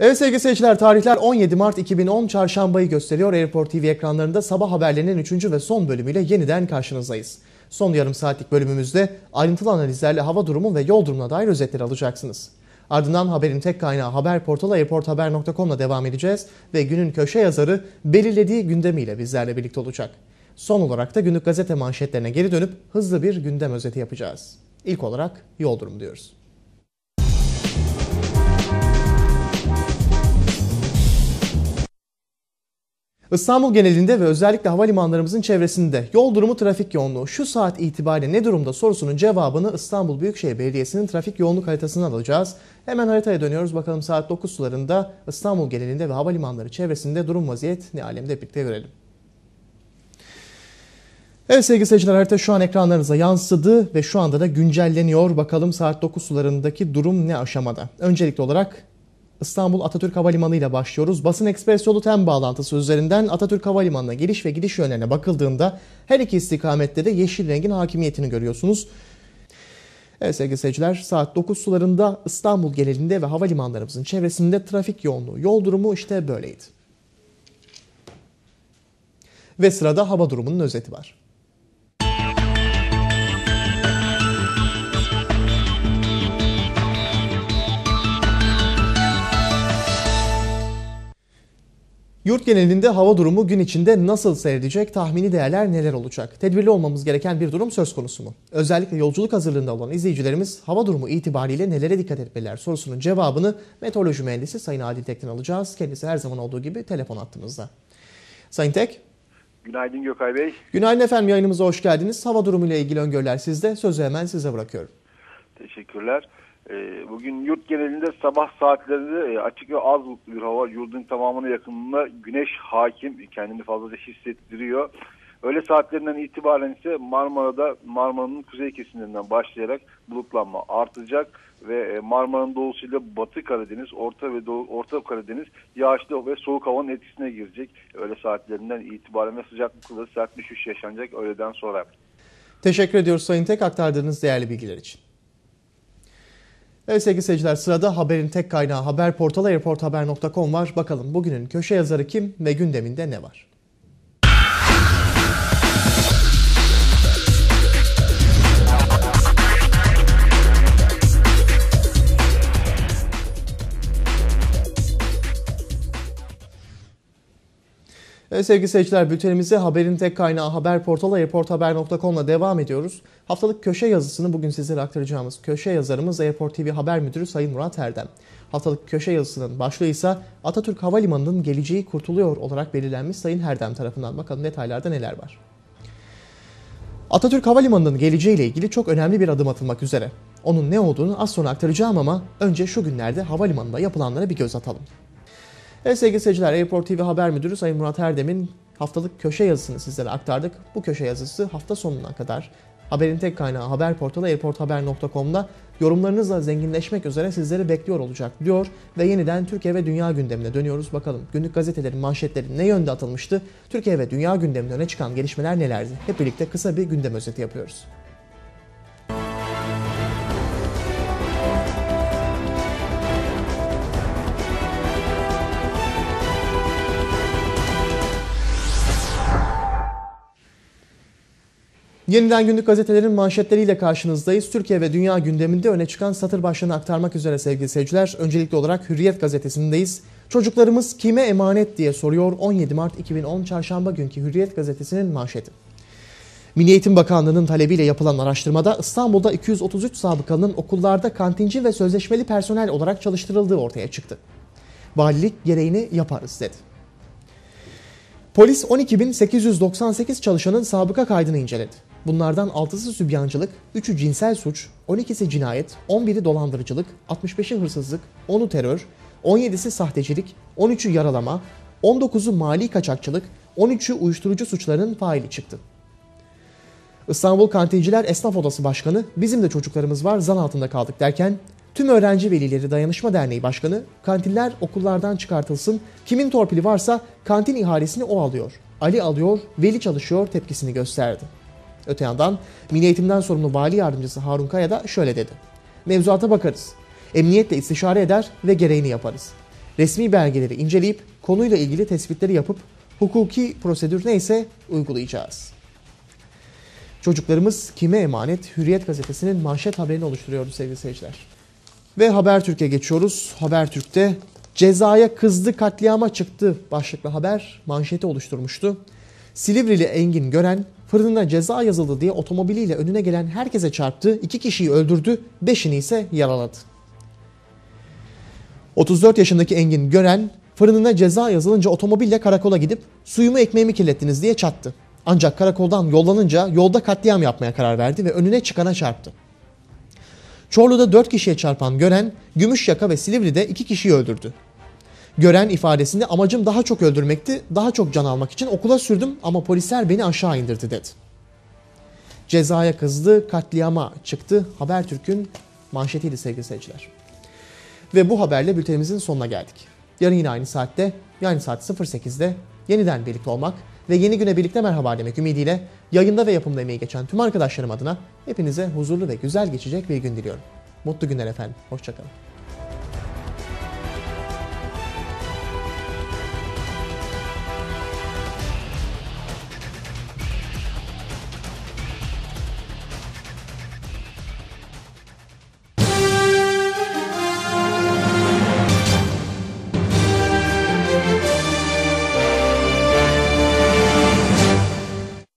Evet sevgili seyirciler tarihler 17 Mart 2010 çarşambayı gösteriyor. Airport TV ekranlarında sabah haberlerinin 3. ve son bölümüyle yeniden karşınızdayız. Son yarım saatlik bölümümüzde ayrıntılı analizlerle hava durumu ve yol durumuna dair özetleri alacaksınız. Ardından haberin tek kaynağı haber portalı airporthaber.com'la devam edeceğiz ve günün köşe yazarı belirlediği gündemiyle bizlerle birlikte olacak. Son olarak da günlük gazete manşetlerine geri dönüp hızlı bir gündem özeti yapacağız. İlk olarak yol durumu diyoruz. İstanbul genelinde ve özellikle havalimanlarımızın çevresinde yol durumu trafik yoğunluğu şu saat itibariyle ne durumda sorusunun cevabını İstanbul Büyükşehir Belediyesi'nin trafik yoğunluk haritasından alacağız. Hemen haritaya dönüyoruz. Bakalım saat 9 sularında İstanbul genelinde ve havalimanları çevresinde durum vaziyet ne alemde birlikte görelim. Evet sevgili seyirciler harita şu an ekranlarınıza yansıdı ve şu anda da güncelleniyor. Bakalım saat 9 sularındaki durum ne aşamada? Öncelikli olarak İstanbul Atatürk Havalimanı ile başlıyoruz. Basın Ekspres yolu TEM bağlantısı üzerinden Atatürk Havalimanı'na geliş ve gidiş yönlerine bakıldığında her iki istikamette de yeşil rengin hakimiyetini görüyorsunuz. Evet sevgili seyirciler saat 9 sularında İstanbul genelinde ve havalimanlarımızın çevresinde trafik yoğunluğu, yol durumu işte böyleydi. Ve sırada hava durumunun özeti var. Yurt genelinde hava durumu gün içinde nasıl seyredecek, tahmini değerler neler olacak? Tedbirli olmamız gereken bir durum söz konusu mu? Özellikle yolculuk hazırlığında olan izleyicilerimiz hava durumu itibariyle nelere dikkat etmeliler sorusunun cevabını meteoroloji mühendisi Sayın Adil Tek'ten alacağız. Kendisi her zaman olduğu gibi telefon attığımızda. Sayın Tek. Günaydın Gökay Bey. Günaydın efendim yayınımıza hoş geldiniz. Hava durumuyla ilgili öngörüler sizde. Sözü hemen size bırakıyorum. Teşekkürler. Ee, bugün yurt genelinde sabah saatlerinde e, açık ve az bulutlu bir hava. Yurdun tamamına yakınında güneş hakim. Kendini fazlaca hissettiriyor. Öğle saatlerinden itibaren ise Marmara'da Marmara'nın kuzey kesimlerinden başlayarak bulutlanma artacak ve e, Marmara'nın doğusuyla Batı Karadeniz, Orta ve Doğu, Orta Karadeniz yağışlı ve soğuk havanın etkisine girecek. Öğle saatlerinden itibaren ve sıcaklıkla sert düşüş yaşanacak öğleden sonra. Teşekkür ediyoruz Sayın Tek aktardığınız değerli bilgiler için. Evet sevgili seyirciler sırada haberin tek kaynağı haber portalı airporthaber.com var. Bakalım bugünün köşe yazarı kim ve gündeminde ne var? Evet sevgili seyirciler bültenimize haberin tek kaynağı haber portalı airporthaber.com'la devam ediyoruz. Haftalık köşe yazısını bugün sizlere aktaracağımız köşe yazarımız Airport TV Haber Müdürü Sayın Murat Erdem. Haftalık köşe yazısının başlığı ise Atatürk Havalimanı'nın geleceği kurtuluyor olarak belirlenmiş Sayın Erdem tarafından. Bakalım detaylarda neler var. Atatürk Havalimanı'nın geleceğiyle ilgili çok önemli bir adım atılmak üzere. Onun ne olduğunu az sonra aktaracağım ama önce şu günlerde havalimanında yapılanlara bir göz atalım. Evet sevgili seyirciler, Airport TV Haber Müdürü Sayın Murat Erdem'in haftalık köşe yazısını sizlere aktardık. Bu köşe yazısı hafta sonuna kadar haberin tek kaynağı haber portalı airporthaber.com'da yorumlarınızla zenginleşmek üzere sizleri bekliyor olacak diyor ve yeniden Türkiye ve dünya gündemine dönüyoruz. Bakalım günlük gazetelerin manşetleri ne yönde atılmıştı? Türkiye ve dünya gündemine öne çıkan gelişmeler nelerdi? Hep birlikte kısa bir gündem özeti yapıyoruz. Yeniden günlük gazetelerin manşetleriyle karşınızdayız. Türkiye ve dünya gündeminde öne çıkan satır başlığını aktarmak üzere sevgili seyirciler. Öncelikli olarak Hürriyet gazetesindeyiz. Çocuklarımız kime emanet diye soruyor 17 Mart 2010 Çarşamba günkü Hürriyet gazetesinin manşeti. Milli Eğitim Bakanlığı'nın talebiyle yapılan araştırmada İstanbul'da 233 sabıkalının okullarda kantinci ve sözleşmeli personel olarak çalıştırıldığı ortaya çıktı. Valilik gereğini yaparız dedi. Polis 12.898 çalışanın sabıka kaydını inceledi. Bunlardan 6'sı sübyancılık, 3'ü cinsel suç, 12'si cinayet, 11'i dolandırıcılık, 65'i hırsızlık, 10'u terör, 17'si sahtecilik, 13'ü yaralama, 19'u mali kaçakçılık, 13'ü uyuşturucu suçlarının faili çıktı. İstanbul Kantinciler Esnaf Odası Başkanı bizim de çocuklarımız var zan altında kaldık derken tüm öğrenci velileri dayanışma derneği başkanı kantinler okullardan çıkartılsın kimin torpili varsa kantin ihalesini o alıyor. Ali alıyor, veli çalışıyor tepkisini gösterdi. Öte yandan Milli Eğitimden sorumlu Vali Yardımcısı Harun Kaya da şöyle dedi. Mevzuata bakarız. Emniyetle istişare eder ve gereğini yaparız. resmi belgeleri inceleyip konuyla ilgili tespitleri yapıp hukuki prosedür neyse uygulayacağız. Çocuklarımız kime emanet? Hürriyet gazetesinin manşet haberini oluşturuyordu sevgili seyirciler. Ve Habertürk'e geçiyoruz. Habertürk'te cezaya kızdı katliama çıktı başlıklı haber manşeti oluşturmuştu. Silivrili Engin Gören fırınına ceza yazıldı diye otomobiliyle önüne gelen herkese çarptı, iki kişiyi öldürdü, beşini ise yaraladı. 34 yaşındaki Engin Gören fırınına ceza yazılınca otomobille karakola gidip suyumu ekmeğimi kirlettiniz diye çattı. Ancak karakoldan yollanınca yolda katliam yapmaya karar verdi ve önüne çıkana çarptı. Çorlu'da 4 kişiye çarpan Gören, Gümüşyaka ve Silivri'de 2 kişiyi öldürdü. Gören ifadesinde amacım daha çok öldürmekti, daha çok can almak için okula sürdüm ama polisler beni aşağı indirdi dedi. Cezaya kızdı, katliama çıktı. Habertürk'ün manşetiydi sevgili seyirciler. Ve bu haberle bültenimizin sonuna geldik. Yarın yine aynı saatte, yani saat 08'de yeniden birlikte olmak ve yeni güne birlikte merhaba demek ümidiyle yayında ve yapımda emeği geçen tüm arkadaşlarım adına hepinize huzurlu ve güzel geçecek bir gün diliyorum. Mutlu günler efendim. Hoşçakalın.